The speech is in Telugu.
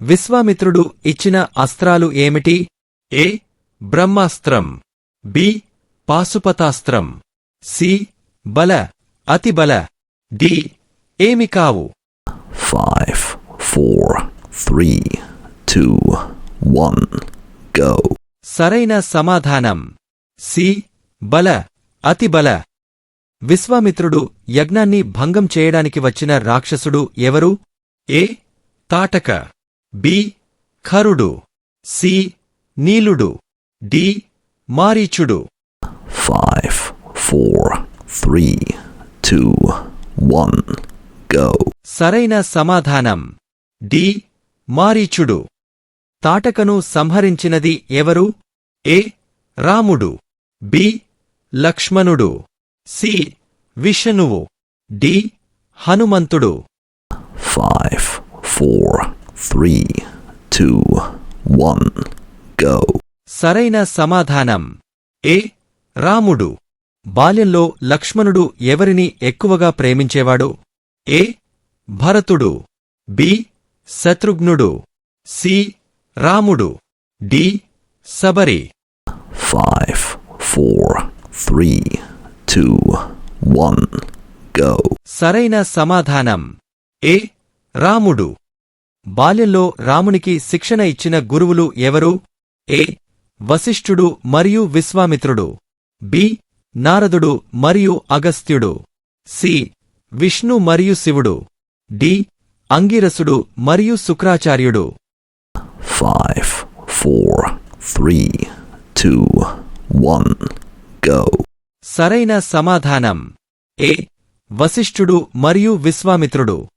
విశ్వామిత్రుడు ఇచ్చిన అస్త్రాలు ఏమిటి? ఏ. బ్రహ్మాస్త్రం. బి. పాశుపతాస్త్రం. సి. బల. అతిబల డి. ఏమి కావు. Five, four, three, two, one, go. సరైన సమాధానం. సి. బల. అతిబల విశ్వామిత్రుడు యజ్ఞాన్ని భంగం చేయడానికి వచ్చిన రాక్షసుడు ఎవరు? A. Tataka. B Kharudu C Neeludu D Mareechudu. Five, four, three, two, one, go. సరైన సమాధానం. డి మారీచుడు. తాటకను సంహరించినది ఎవరు? ఏ రాముడు బి లక్ష్మణుడు సి విష్ణువు డి హనుమంతుడు. Five, four, three, two, one, go. సరైన సమాధానం. ఏ రాముడు. బాల్యంలో లక్ష్మణుడు ఎవరిని ఎక్కువగా ప్రేమించేవాడు? ఏ భరతుడు. B Shatrughnudu. C Ramudu. D Sabari Five, four, three, two, one, go. సరైన సమాధానం. ఏ రాముడు. బాల్యంలో రామునికి శిక్షణ ఇచ్చిన గురువులు ఎవరు? ఏ. వశిష్ఠుడు మరియు విశ్వామిత్రుడు. బి. నారదుడు మరియు అగస్త్యుడు. సి. విష్ణు మరియు శివుడు. డి. అంగిరసుడు మరియు శుక్రాచార్యుడు. Five, four, three, two, one, go. సరైన సమాధానం. ఏ. వశిష్ఠుడు మరియు విశ్వామిత్రుడు.